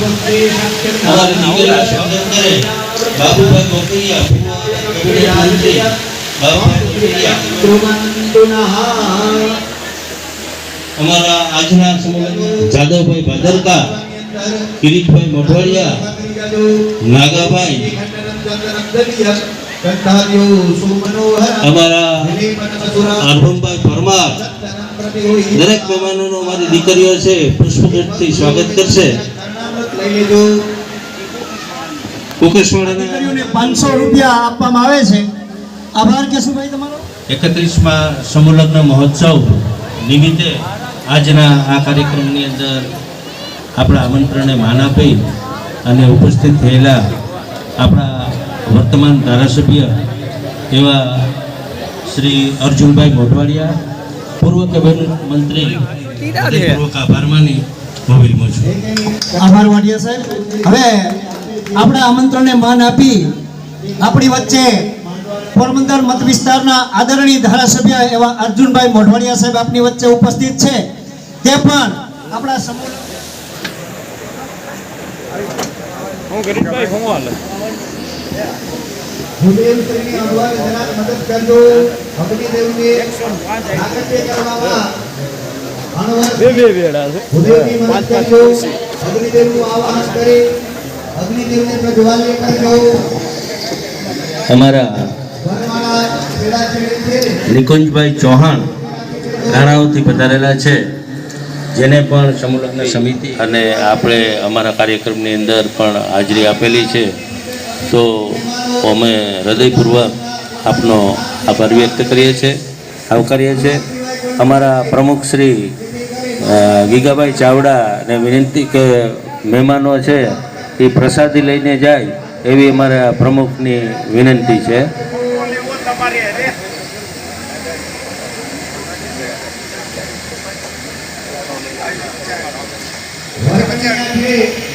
અમારી મંત્રી અમારા આજના જાદવભાઈ ભાદરકા, કિરીટભાઈ મોઢવાડિયા, નાગાભાઈ અમારા આરભમભાઈ પરમાર દરેક મહેમાનોનો અમારી દીકરીઓ છે, પુષ્પગઢથી સ્વાગત કરશે. પાંચસો રૂપિયા આપવામાં આવે છે. આભાર કેશું ભાઈ તમારો? એકત્રીસમાં સમૂહલગ્ન મહોત્સવ નિમિત્તે આજના આ કાર્યક્રમની અંદર આપણા આમંત્રણને માન આપી અને ઉપસ્થિત થયેલા આપણા વર્તમાન ધારાસભ્ય એવા શ્રી અર્જુનભાઈ મોઢવાડિયા પૂર્વ કેબિનેટ મંત્રી પૂર્વક આભાર માની હું વિરમું છું. આભાર વાડિયા સાહેબ. હવે આપણા આમંત્રણને માન આપી આપણી વચ્ચે પોરબંદર મત વિસ્તારના આદરણીય ધારાસભ્ય એવા અર્જુનભાઈ મોઢવાડિયા સાહેબ આપની વચ્ચે ઉપસ્થિત છે. તે પણ આપણા સમૂહ હું ગરીબભાઈ હું હાલે ભૂદેવશ્રીની અગવાઈ જરાક મદદ કરજો. કરવામાં અણવર બે બે વેડા છે. અમારા નિકુંજભાઈ ચૌહાણ રાણાઓથી પધારેલા છે જેને પણ સમુલગ્ન સમિતિ અને આપણે અમારા કાર્યક્રમની અંદર પણ હાજરી આપેલી છે. તો અમે હૃદયપૂર્વક આપનો આભાર વ્યક્ત કરીએ છીએ આવકારીએ છીએ. અમારા પ્રમુખ શ્રી ગીગાભાઈ ચાવડાને વિનંતી કે મહેમાનો છે એ પ્રસાદી લઈને જાય એવી અમારા પ્રમુખની વિનંતી છે. છે